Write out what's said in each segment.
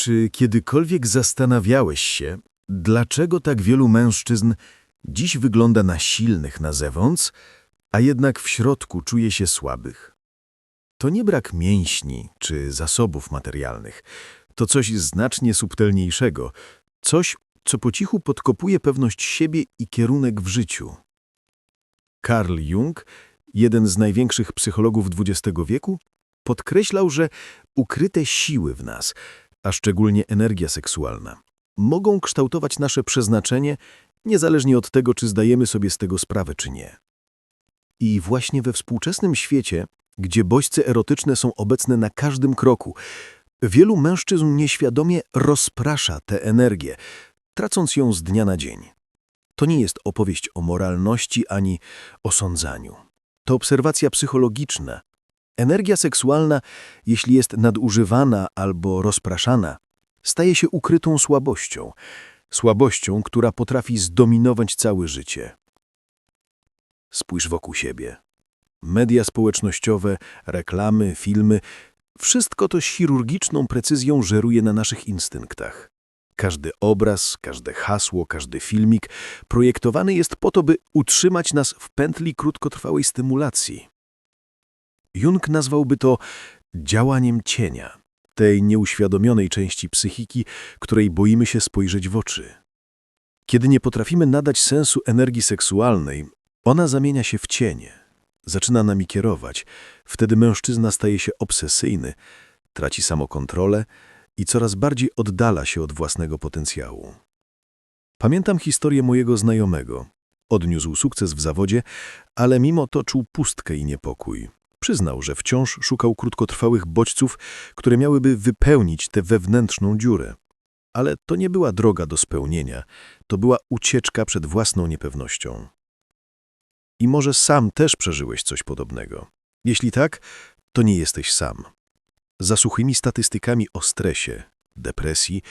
Czy kiedykolwiek zastanawiałeś się, dlaczego tak wielu mężczyzn dziś wygląda na silnych na zewnątrz, a jednak w środku czuje się słabych? To nie brak mięśni czy zasobów materialnych. To coś znacznie subtelniejszego, coś, co po cichu podkopuje pewność siebie i kierunek w życiu. Carl Jung, jeden z największych psychologów XX wieku, podkreślał, że ukryte siły w nas, a szczególnie energia seksualna, mogą kształtować nasze przeznaczenie niezależnie od tego, czy zdajemy sobie z tego sprawę, czy nie. I właśnie we współczesnym świecie, gdzie bodźce erotyczne są obecne na każdym kroku, wielu mężczyzn nieświadomie rozprasza tę energię, tracąc ją z dnia na dzień. To nie jest opowieść o moralności ani osądzaniu. To obserwacja psychologiczna. Energia seksualna, jeśli jest nadużywana albo rozpraszana, staje się ukrytą słabością. Słabością, która potrafi zdominować całe życie. Spójrz wokół siebie. Media społecznościowe, reklamy, filmy wszystko to z chirurgiczną precyzją żeruje na naszych instynktach. Każdy obraz, każde hasło, każdy filmik projektowany jest po to, by utrzymać nas w pętli krótkotrwałej stymulacji. Jung nazwałby to działaniem cienia, tej nieuświadomionej części psychiki, której boimy się spojrzeć w oczy. Kiedy nie potrafimy nadać sensu energii seksualnej, ona zamienia się w cienie, zaczyna nami kierować. Wtedy mężczyzna staje się obsesyjny, traci samokontrolę i coraz bardziej oddala się od własnego potencjału. Pamiętam historię mojego znajomego. Odniósł sukces w zawodzie, ale mimo to czuł pustkę i niepokój. Przyznał, że wciąż szukał krótkotrwałych bodźców, które miałyby wypełnić tę wewnętrzną dziurę. Ale to nie była droga do spełnienia, to była ucieczka przed własną niepewnością. I może sam też przeżyłeś coś podobnego. Jeśli tak, to nie jesteś sam. Za suchymi statystykami o stresie, depresji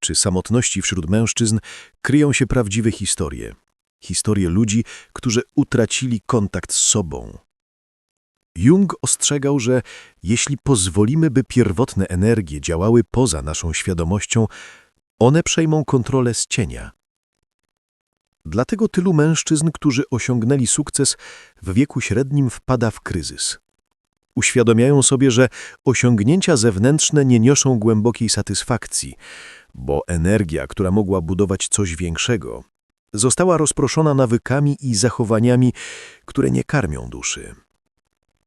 czy samotności wśród mężczyzn kryją się prawdziwe historie. Historie ludzi, którzy utracili kontakt z sobą. Jung ostrzegał, że jeśli pozwolimy, by pierwotne energie działały poza naszą świadomością, one przejmą kontrolę z cienia. Dlatego tylu mężczyzn, którzy osiągnęli sukces, w wieku średnim wpada w kryzys. Uświadamiają sobie, że osiągnięcia zewnętrzne nie niosą głębokiej satysfakcji, bo energia, która mogła budować coś większego, została rozproszona nawykami i zachowaniami, które nie karmią duszy.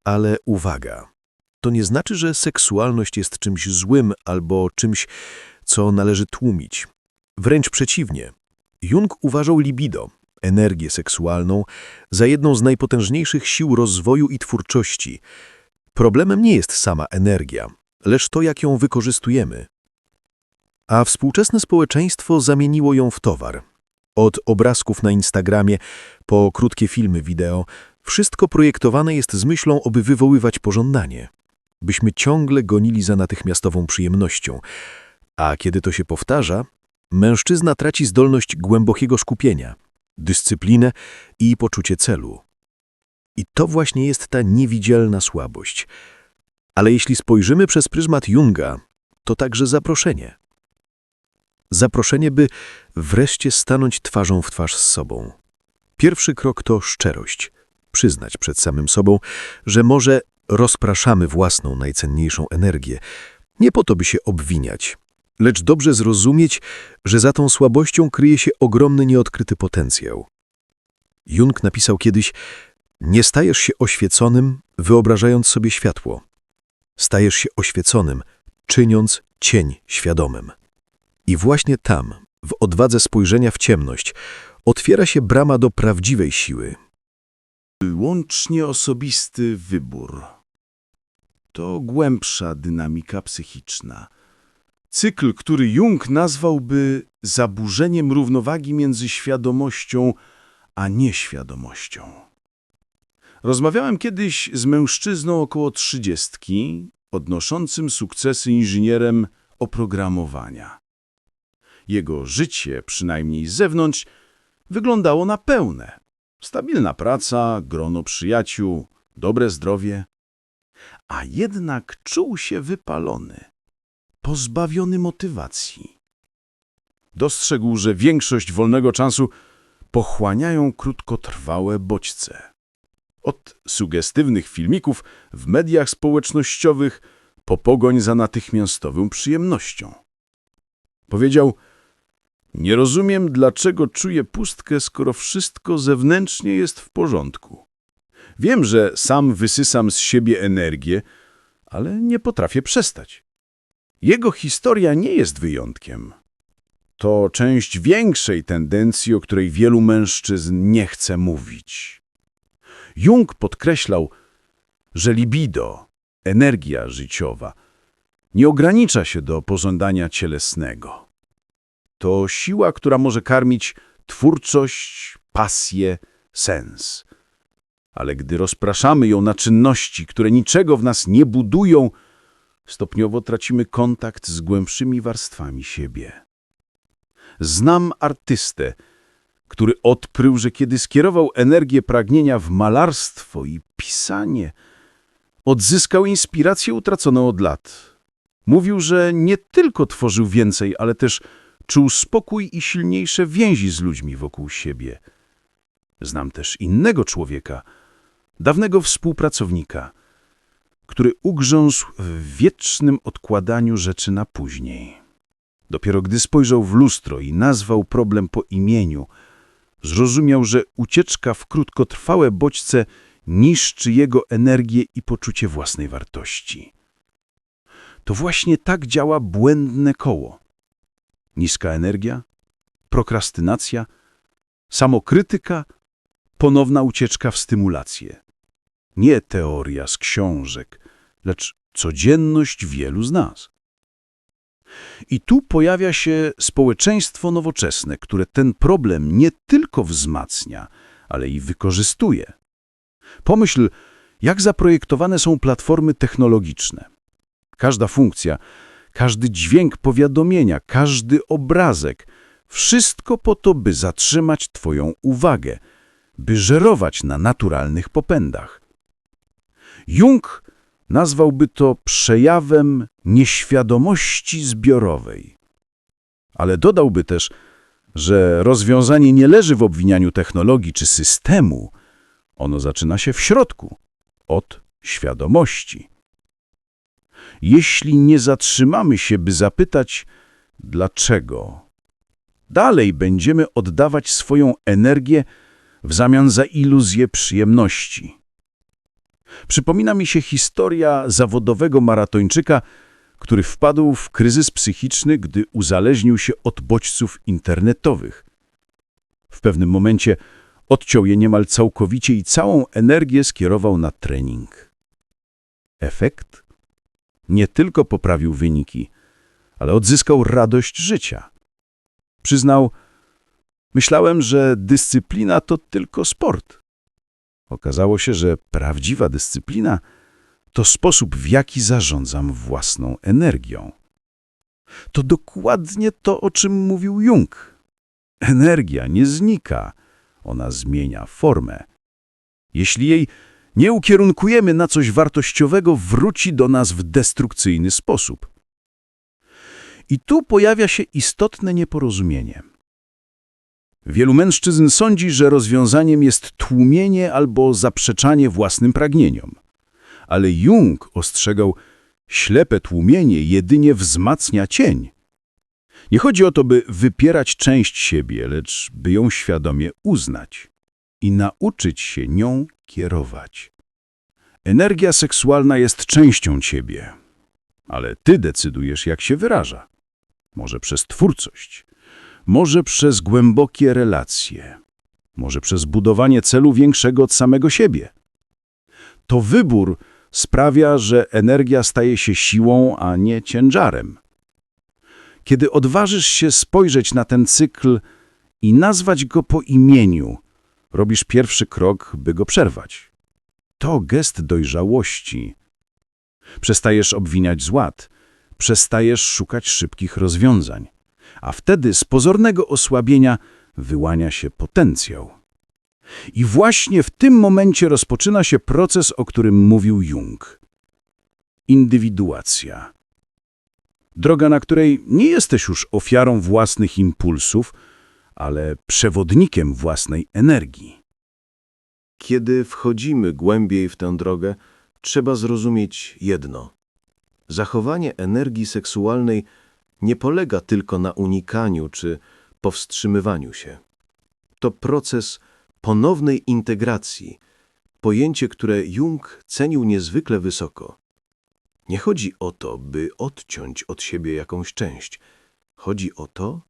Ale uwaga, to nie znaczy, że seksualność jest czymś złym albo czymś, co należy tłumić. Wręcz przeciwnie. Jung uważał libido, energię seksualną, za jedną z najpotężniejszych sił rozwoju i twórczości. Problemem nie jest sama energia, lecz to, jak ją wykorzystujemy. A współczesne społeczeństwo zamieniło ją w towar. Od obrazków na Instagramie po krótkie filmy wideo, wszystko projektowane jest z myślą, aby wywoływać pożądanie. Byśmy ciągle gonili za natychmiastową przyjemnością. A kiedy to się powtarza, mężczyzna traci zdolność głębokiego skupienia, dyscyplinę i poczucie celu. I to właśnie jest ta niewidzialna słabość. Ale jeśli spojrzymy przez pryzmat Junga, to także zaproszenie. Zaproszenie, by wreszcie stanąć twarzą w twarz z sobą. Pierwszy krok to szczerość. Przyznać przed samym sobą, że może rozpraszamy własną najcenniejszą energię. Nie po to, by się obwiniać, lecz dobrze zrozumieć, że za tą słabością kryje się ogromny nieodkryty potencjał. Jung napisał kiedyś, nie stajesz się oświeconym, wyobrażając sobie światło. Stajesz się oświeconym, czyniąc cień świadomym. I właśnie tam, w odwadze spojrzenia w ciemność, otwiera się brama do prawdziwej siły. Wyłącznie osobisty wybór. To głębsza dynamika psychiczna. Cykl, który Jung nazwałby zaburzeniem równowagi między świadomością a nieświadomością. Rozmawiałem kiedyś z mężczyzną około trzydziestki, odnoszącym sukcesy inżynierem oprogramowania. Jego życie, przynajmniej z zewnątrz, wyglądało na pełne. Stabilna praca, grono przyjaciół, dobre zdrowie. A jednak czuł się wypalony. pozbawiony motywacji. Dostrzegł, że większość wolnego czasu pochłaniają krótkotrwałe bodźce. Od sugestywnych filmików w mediach społecznościowych po pogoń za natychmiastową przyjemnością. Powiedział, nie rozumiem, dlaczego czuję pustkę, skoro wszystko zewnętrznie jest w porządku. Wiem, że sam wysysam z siebie energię, ale nie potrafię przestać. Jego historia nie jest wyjątkiem. To część większej tendencji, o której wielu mężczyzn nie chce mówić. Jung podkreślał, że libido, energia życiowa, nie ogranicza się do pożądania cielesnego. To siła, która może karmić twórczość, pasję, sens. Ale gdy rozpraszamy ją na czynności, które niczego w nas nie budują, stopniowo tracimy kontakt z głębszymi warstwami siebie. Znam artystę, który odkrył, że kiedy skierował energię pragnienia w malarstwo i pisanie, odzyskał inspirację utraconą od lat. Mówił, że nie tylko tworzył więcej, ale też czuł spokój i silniejsze więzi z ludźmi wokół siebie. Znam też innego człowieka, dawnego współpracownika, który ugrzązł w wiecznym odkładaniu rzeczy na później. Dopiero gdy spojrzał w lustro i nazwał problem po imieniu, zrozumiał, że ucieczka w krótkotrwałe bodźce niszczy jego energię i poczucie własnej wartości. To właśnie tak działa błędne koło. Niska energia, prokrastynacja, samokrytyka, ponowna ucieczka w stymulację. Nie teoria z książek, lecz codzienność wielu z nas. I tu pojawia się społeczeństwo nowoczesne, które ten problem nie tylko wzmacnia, ale i wykorzystuje. Pomyśl, jak zaprojektowane są platformy technologiczne. Każda funkcja, każdy dźwięk powiadomienia, każdy obrazek, wszystko po to, by zatrzymać Twoją uwagę, by żerować na naturalnych popędach. Jung nazwałby to przejawem nieświadomości zbiorowej. Ale dodałby też, że rozwiązanie nie leży w obwinianiu technologii czy systemu. Ono zaczyna się w środku, od świadomości. Jeśli nie zatrzymamy się, by zapytać, dlaczego, dalej będziemy oddawać swoją energię w zamian za iluzję przyjemności. Przypomina mi się historia zawodowego maratończyka, który wpadł w kryzys psychiczny, gdy uzależnił się od bodźców internetowych. W pewnym momencie odciął je niemal całkowicie i całą energię skierował na trening. Efekt? Nie tylko poprawił wyniki, ale odzyskał radość życia. Przyznał, myślałem, że dyscyplina to tylko sport. Okazało się, że prawdziwa dyscyplina to sposób, w jaki zarządzam własną energią. To dokładnie to, o czym mówił Jung. Energia nie znika, ona zmienia formę. Jeśli jej nie ukierunkujemy na coś wartościowego, wróci do nas w destrukcyjny sposób. I tu pojawia się istotne nieporozumienie. Wielu mężczyzn sądzi, że rozwiązaniem jest tłumienie albo zaprzeczanie własnym pragnieniom. Ale Jung ostrzegał, ślepe tłumienie jedynie wzmacnia cień. Nie chodzi o to, by wypierać część siebie, lecz by ją świadomie uznać i nauczyć się nią kierować. Energia seksualna jest częścią ciebie, ale ty decydujesz, jak się wyraża. Może przez twórczość, może przez głębokie relacje, może przez budowanie celu większego od samego siebie. To wybór sprawia, że energia staje się siłą, a nie ciężarem. Kiedy odważysz się spojrzeć na ten cykl i nazwać go po imieniu, robisz pierwszy krok, by go przerwać. To gest dojrzałości. Przestajesz obwiniać zład, przestajesz szukać szybkich rozwiązań, a wtedy z pozornego osłabienia wyłania się potencjał. I właśnie w tym momencie rozpoczyna się proces, o którym mówił Jung. Indywiduacja. Droga, na której nie jesteś już ofiarą własnych impulsów, ale przewodnikiem własnej energii. Kiedy wchodzimy głębiej w tę drogę, trzeba zrozumieć jedno. Zachowanie energii seksualnej nie polega tylko na unikaniu czy powstrzymywaniu się. To proces ponownej integracji, pojęcie, które Jung cenił niezwykle wysoko. Nie chodzi o to, by odciąć od siebie jakąś część. Chodzi o to,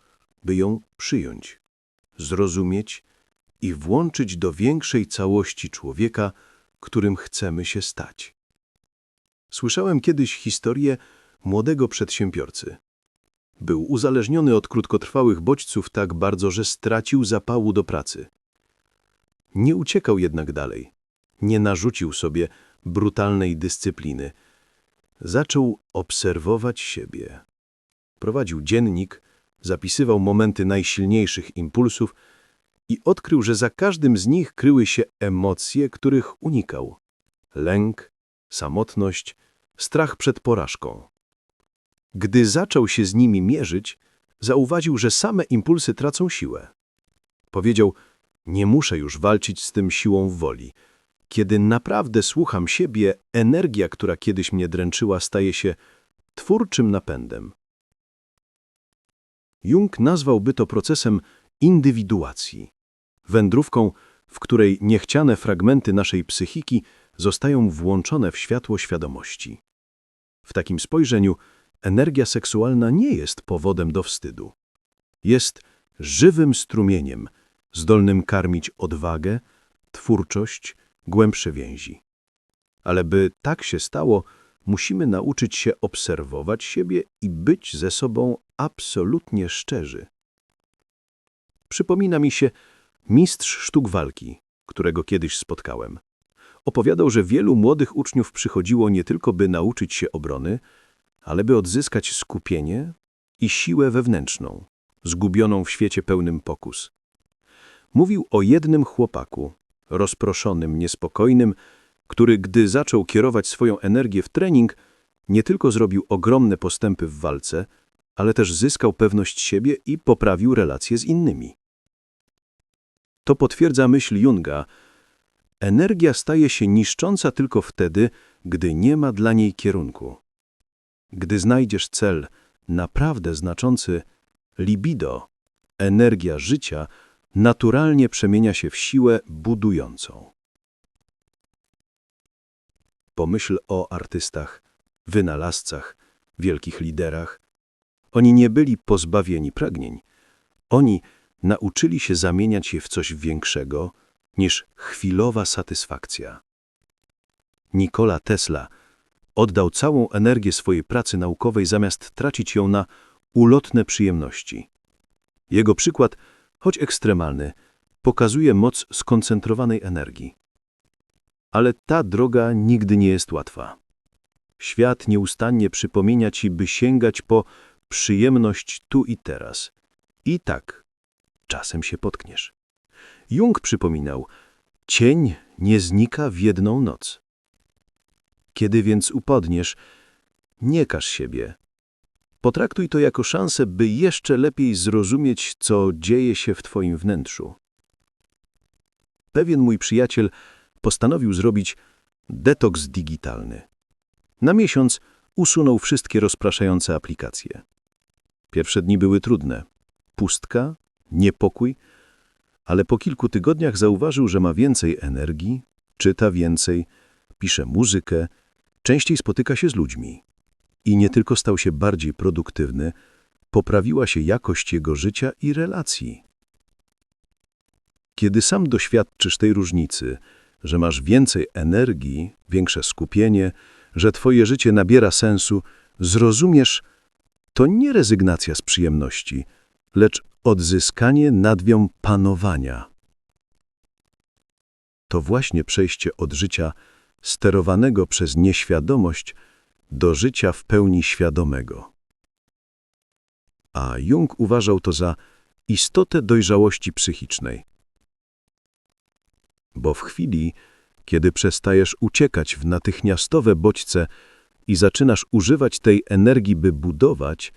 by ją przyjąć, zrozumieć i włączyć do większej całości człowieka, którym chcemy się stać. Słyszałem kiedyś historię młodego przedsiębiorcy. Był uzależniony od krótkotrwałych bodźców tak bardzo, że stracił zapału do pracy. Nie uciekał jednak dalej. Nie narzucił sobie brutalnej dyscypliny. Zaczął obserwować siebie. Prowadził dziennik, zapisywał momenty najsilniejszych impulsów i odkrył, że za każdym z nich kryły się emocje, których unikał. Lęk, samotność, strach przed porażką. Gdy zaczął się z nimi mierzyć, zauważył, że same impulsy tracą siłę. Powiedział, nie muszę już walczyć z tym siłą woli. Kiedy naprawdę słucham siebie, energia, która kiedyś mnie dręczyła, staje się twórczym napędem. Jung nazwałby to procesem indywiduacji, wędrówką, w której niechciane fragmenty naszej psychiki zostają włączone w światło świadomości. W takim spojrzeniu energia seksualna nie jest powodem do wstydu. Jest żywym strumieniem, zdolnym karmić odwagę, twórczość, głębsze więzi. Ale by tak się stało, musimy nauczyć się obserwować siebie i być ze sobą absolutnie szczerzy. Przypomina mi się mistrz sztuk walki, którego kiedyś spotkałem. Opowiadał, że wielu młodych uczniów przychodziło nie tylko by nauczyć się obrony, ale by odzyskać skupienie i siłę wewnętrzną, zgubioną w świecie pełnym pokus. Mówił o jednym chłopaku, rozproszonym, niespokojnym, który, gdy zaczął kierować swoją energię w trening, nie tylko zrobił ogromne postępy w walce, ale też zyskał pewność siebie i poprawił relacje z innymi. To potwierdza myśl Junga. Energia staje się niszcząca tylko wtedy, gdy nie ma dla niej kierunku. Gdy znajdziesz cel naprawdę znaczący, libido, energia życia, naturalnie przemienia się w siłę budującą. Pomyśl o artystach, wynalazcach, wielkich liderach. Oni nie byli pozbawieni pragnień. Oni nauczyli się zamieniać je w coś większego niż chwilowa satysfakcja. Nikola Tesla oddał całą energię swojej pracy naukowej zamiast tracić ją na ulotne przyjemności. Jego przykład, choć ekstremalny, pokazuje moc skoncentrowanej energii. Ale ta droga nigdy nie jest łatwa. Świat nieustannie przypomina ci, by sięgać po przyjemność tu i teraz. I tak, czasem się potkniesz. Jung przypominał, cień nie znika w jedną noc. Kiedy więc upodniesz, nie każ siebie. Potraktuj to jako szansę, by jeszcze lepiej zrozumieć, co dzieje się w twoim wnętrzu. Pewien mój przyjaciel postanowił zrobić detoks digitalny. Na miesiąc usunął wszystkie rozpraszające aplikacje. Pierwsze dni były trudne. Pustka, niepokój, ale po kilku tygodniach zauważył, że ma więcej energii, czyta więcej, pisze muzykę, częściej spotyka się z ludźmi. I nie tylko stał się bardziej produktywny, poprawiła się jakość jego życia i relacji. Kiedy sam doświadczysz tej różnicy, że masz więcej energii, większe skupienie, że twoje życie nabiera sensu, zrozumiesz, to nie rezygnacja z przyjemności, lecz odzyskanie nad panowania. To właśnie przejście od życia sterowanego przez nieświadomość do życia w pełni świadomego. A Jung uważał to za istotę dojrzałości psychicznej. Bo w chwili, kiedy przestajesz uciekać w natychmiastowe bodźce i zaczynasz używać tej energii, by budować,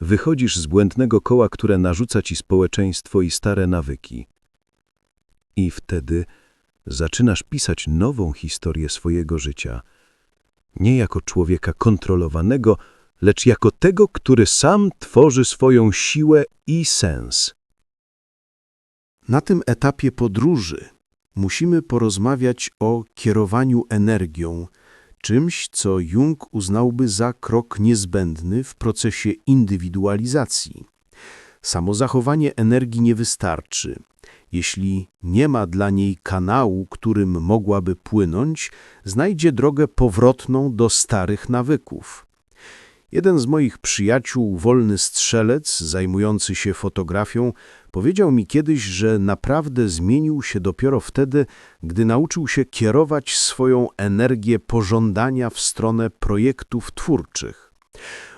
wychodzisz z błędnego koła, które narzuca ci społeczeństwo i stare nawyki. I wtedy zaczynasz pisać nową historię swojego życia, nie jako człowieka kontrolowanego, lecz jako tego, który sam tworzy swoją siłę i sens. Na tym etapie podróży musimy porozmawiać o kierowaniu energią, czymś, co Jung uznałby za krok niezbędny w procesie indywidualizacji. Samo zachowanie energii nie wystarczy. Jeśli nie ma dla niej kanału, którym mogłaby płynąć, znajdzie drogę powrotną do starych nawyków. Jeden z moich przyjaciół, wolny strzelec, zajmujący się fotografią, powiedział mi kiedyś, że naprawdę zmienił się dopiero wtedy, gdy nauczył się kierować swoją energię pożądania w stronę projektów twórczych.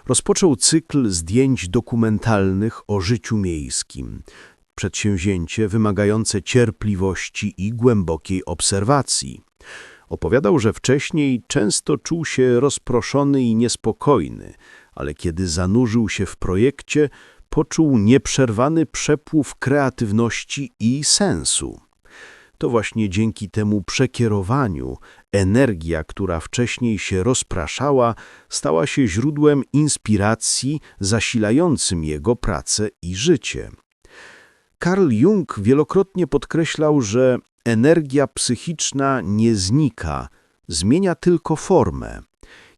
Rozpoczął cykl zdjęć dokumentalnych o życiu miejskim. Przedsięwzięcie wymagające cierpliwości i głębokiej obserwacji. Opowiadał, że wcześniej często czuł się rozproszony i niespokojny, ale kiedy zanurzył się w projekcie, poczuł nieprzerwany przepływ kreatywności i sensu. To właśnie dzięki temu przekierowaniu energia, która wcześniej się rozpraszała, stała się źródłem inspiracji zasilającym jego pracę i życie. Carl Jung wielokrotnie podkreślał, że energia psychiczna nie znika, zmienia tylko formę.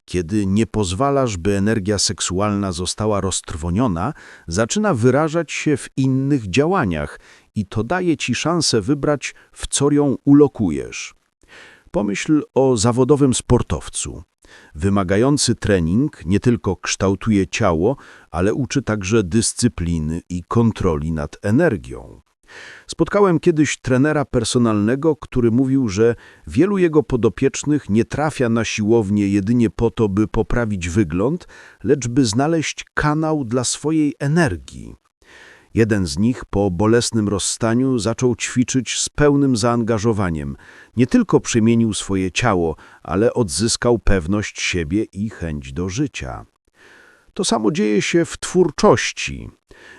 Kiedy nie pozwalasz, by energia seksualna została roztrwoniona, zaczyna wyrażać się w innych działaniach i to daje ci szansę wybrać, w co ją ulokujesz. Pomyśl o zawodowym sportowcu. Wymagający trening nie tylko kształtuje ciało, ale uczy także dyscypliny i kontroli nad energią. Spotkałem kiedyś trenera personalnego, który mówił, że wielu jego podopiecznych nie trafia na siłownię jedynie po to, by poprawić wygląd, lecz by znaleźć kanał dla swojej energii. Jeden z nich po bolesnym rozstaniu zaczął ćwiczyć z pełnym zaangażowaniem. Nie tylko przemienił swoje ciało, ale odzyskał pewność siebie i chęć do życia. To samo dzieje się w twórczości.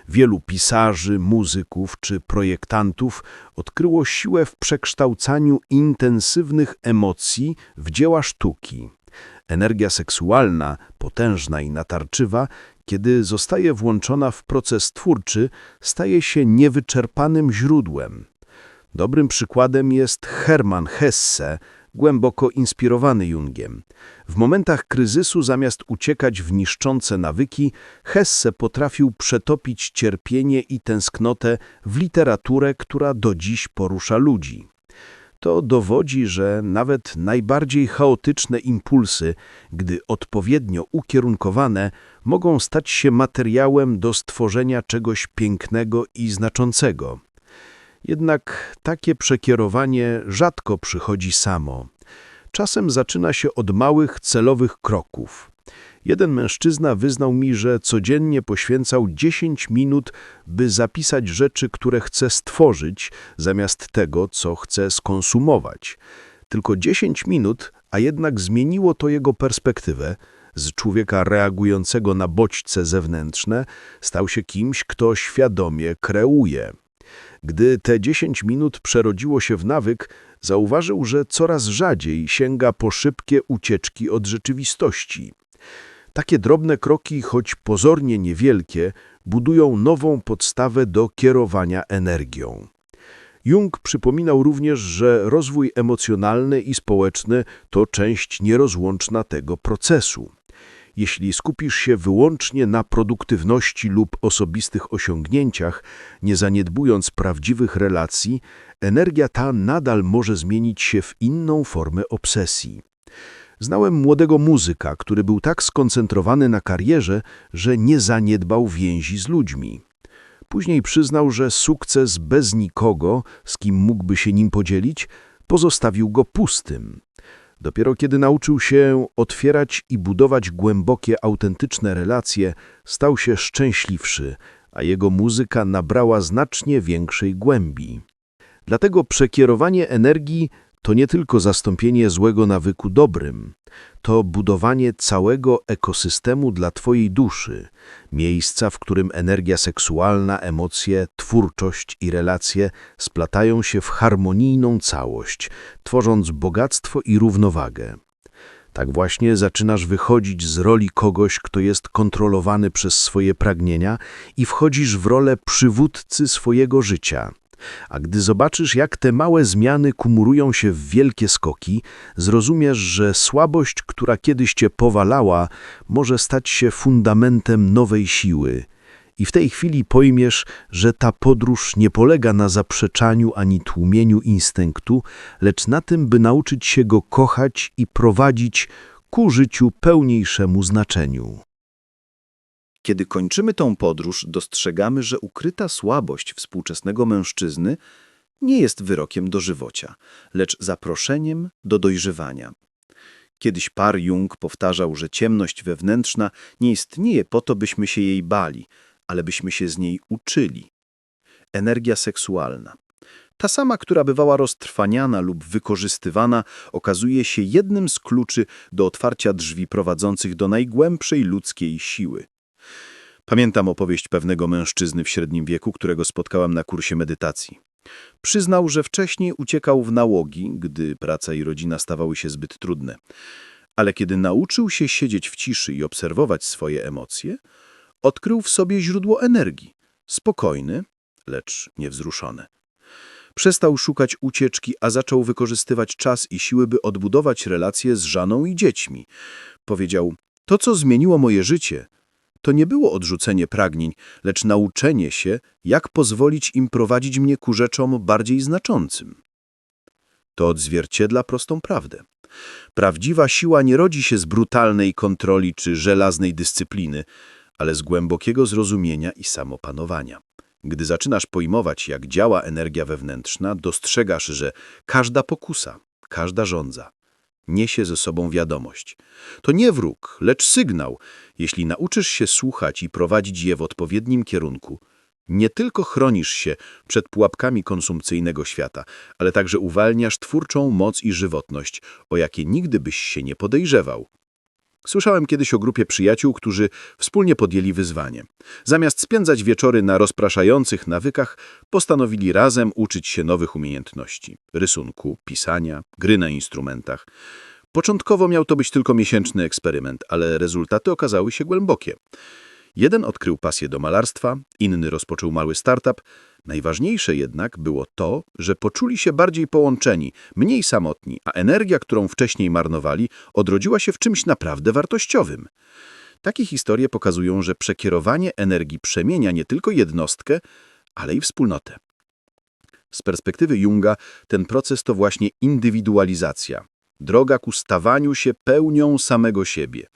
Wielu pisarzy, muzyków czy projektantów odkryło siłę w przekształcaniu intensywnych emocji w dzieła sztuki. Energia seksualna, potężna i natarczywa, kiedy zostaje włączona w proces twórczy, staje się niewyczerpanym źródłem. Dobrym przykładem jest Hermann Hesse, głęboko inspirowany Jungiem. W momentach kryzysu zamiast uciekać w niszczące nawyki, Hesse potrafił przetopić cierpienie i tęsknotę w literaturę, która do dziś porusza ludzi. To dowodzi, że nawet najbardziej chaotyczne impulsy, gdy odpowiednio ukierunkowane, mogą stać się materiałem do stworzenia czegoś pięknego i znaczącego. Jednak takie przekierowanie rzadko przychodzi samo. Czasem zaczyna się od małych, celowych kroków. Jeden mężczyzna wyznał mi, że codziennie poświęcał 10 minut, by zapisać rzeczy, które chce stworzyć, zamiast tego, co chce skonsumować. Tylko 10 minut, a jednak zmieniło to jego perspektywę. Z człowieka reagującego na bodźce zewnętrzne stał się kimś, kto świadomie kreuje. Gdy te 10 minut przerodziło się w nawyk, zauważył, że coraz rzadziej sięga po szybkie ucieczki od rzeczywistości. Takie drobne kroki, choć pozornie niewielkie, budują nową podstawę do kierowania energią. Jung przypominał również, że rozwój emocjonalny i społeczny to część nierozłączna tego procesu. Jeśli skupisz się wyłącznie na produktywności lub osobistych osiągnięciach, nie zaniedbując prawdziwych relacji, energia ta nadal może zmienić się w inną formę obsesji. Znałem młodego muzyka, który był tak skoncentrowany na karierze, że nie zaniedbał więzi z ludźmi. Później przyznał, że sukces bez nikogo, z kim mógłby się nim podzielić, pozostawił go pustym. Dopiero kiedy nauczył się otwierać i budować głębokie, autentyczne relacje, stał się szczęśliwszy, a jego muzyka nabrała znacznie większej głębi. Dlatego przekierowanie energii to nie tylko zastąpienie złego nawyku dobrym, to budowanie całego ekosystemu dla Twojej duszy, miejsca, w którym energia seksualna, emocje, twórczość i relacje splatają się w harmonijną całość, tworząc bogactwo i równowagę. Tak właśnie zaczynasz wychodzić z roli kogoś, kto jest kontrolowany przez swoje pragnienia i wchodzisz w rolę przywódcy swojego życia. A gdy zobaczysz, jak te małe zmiany kumurują się w wielkie skoki, zrozumiesz, że słabość, która kiedyś cię powalała, może stać się fundamentem nowej siły. I w tej chwili pojmiesz, że ta podróż nie polega na zaprzeczaniu ani tłumieniu instynktu, lecz na tym, by nauczyć się go kochać i prowadzić ku życiu pełniejszemu znaczeniu. Kiedy kończymy tą podróż, dostrzegamy, że ukryta słabość współczesnego mężczyzny nie jest wyrokiem dożywocia, lecz zaproszeniem do dojrzewania. Kiedyś par Jung powtarzał, że ciemność wewnętrzna nie istnieje po to, byśmy się jej bali, ale byśmy się z niej uczyli. Energia seksualna. Ta sama, która bywała roztrwaniana lub wykorzystywana, okazuje się jednym z kluczy do otwarcia drzwi prowadzących do najgłębszej ludzkiej siły. Pamiętam opowieść pewnego mężczyzny w średnim wieku, którego spotkałem na kursie medytacji. Przyznał, że wcześniej uciekał w nałogi, gdy praca i rodzina stawały się zbyt trudne. Ale kiedy nauczył się siedzieć w ciszy i obserwować swoje emocje, odkrył w sobie źródło energii, spokojny, lecz niewzruszony. Przestał szukać ucieczki, a zaczął wykorzystywać czas i siły, by odbudować relacje z żoną i dziećmi. Powiedział, to co zmieniło moje życie, to nie było odrzucenie pragnień, lecz nauczenie się, jak pozwolić im prowadzić mnie ku rzeczom bardziej znaczącym. To odzwierciedla prostą prawdę. Prawdziwa siła nie rodzi się z brutalnej kontroli czy żelaznej dyscypliny, ale z głębokiego zrozumienia i samopanowania. Gdy zaczynasz pojmować, jak działa energia wewnętrzna, dostrzegasz, że każda pokusa, każda żądza niesie ze sobą wiadomość. To nie wróg, lecz sygnał. Jeśli nauczysz się słuchać i prowadzić je w odpowiednim kierunku, nie tylko chronisz się przed pułapkami konsumpcyjnego świata, ale także uwalniasz twórczą moc i żywotność, o jakie nigdy byś się nie podejrzewał. Słyszałem kiedyś o grupie przyjaciół, którzy wspólnie podjęli wyzwanie. Zamiast spędzać wieczory na rozpraszających nawykach, postanowili razem uczyć się nowych umiejętności rysunku, pisania, gry na instrumentach. Początkowo miał to być tylko miesięczny eksperyment, ale rezultaty okazały się głębokie. Jeden odkrył pasję do malarstwa, inny rozpoczął mały startup. Najważniejsze jednak było to, że poczuli się bardziej połączeni, mniej samotni, a energia, którą wcześniej marnowali, odrodziła się w czymś naprawdę wartościowym. Takie historie pokazują, że przekierowanie energii przemienia nie tylko jednostkę, ale i wspólnotę. Z perspektywy Junga ten proces to właśnie indywidualizacja, droga ku stawaniu się pełnią samego siebie.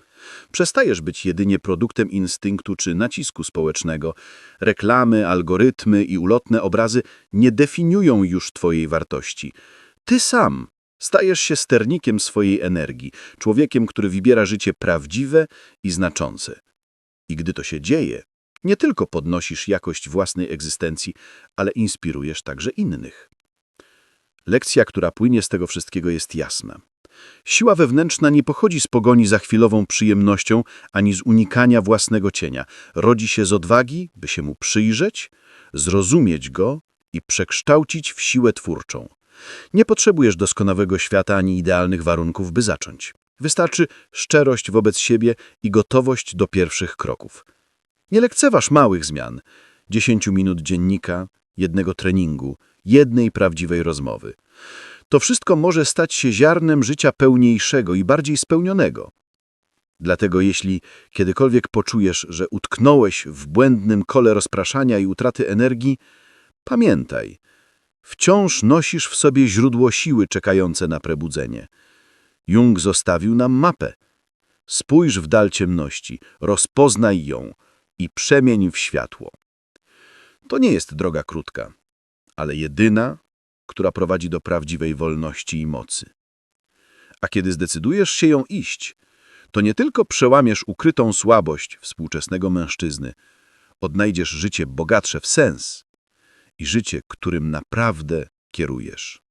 Przestajesz być jedynie produktem instynktu czy nacisku społecznego. Reklamy, algorytmy i ulotne obrazy nie definiują już twojej wartości. Ty sam stajesz się sternikiem swojej energii, człowiekiem, który wybiera życie prawdziwe i znaczące. I gdy to się dzieje, nie tylko podnosisz jakość własnej egzystencji, ale inspirujesz także innych. Lekcja, która płynie z tego wszystkiego jest jasna. Siła wewnętrzna nie pochodzi z pogoni za chwilową przyjemnością, ani z unikania własnego cienia. Rodzi się z odwagi, by się mu przyjrzeć, zrozumieć go i przekształcić w siłę twórczą. Nie potrzebujesz doskonałego świata ani idealnych warunków, by zacząć. Wystarczy szczerość wobec siebie i gotowość do pierwszych kroków. Nie lekceważ małych zmian. Dziesięciu minut dziennika, jednego treningu, jednej prawdziwej rozmowy. To wszystko może stać się ziarnem życia pełniejszego i bardziej spełnionego. Dlatego jeśli kiedykolwiek poczujesz, że utknąłeś w błędnym kole rozpraszania i utraty energii, pamiętaj, wciąż nosisz w sobie źródło siły czekające na prebudzenie. Jung zostawił nam mapę. Spójrz w dal ciemności, rozpoznaj ją i przemień w światło. To nie jest droga krótka, ale jedyna, która prowadzi do prawdziwej wolności i mocy. A kiedy zdecydujesz się ją iść, to nie tylko przełamiesz ukrytą słabość współczesnego mężczyzny, odnajdziesz życie bogatsze w sens i życie, którym naprawdę kierujesz.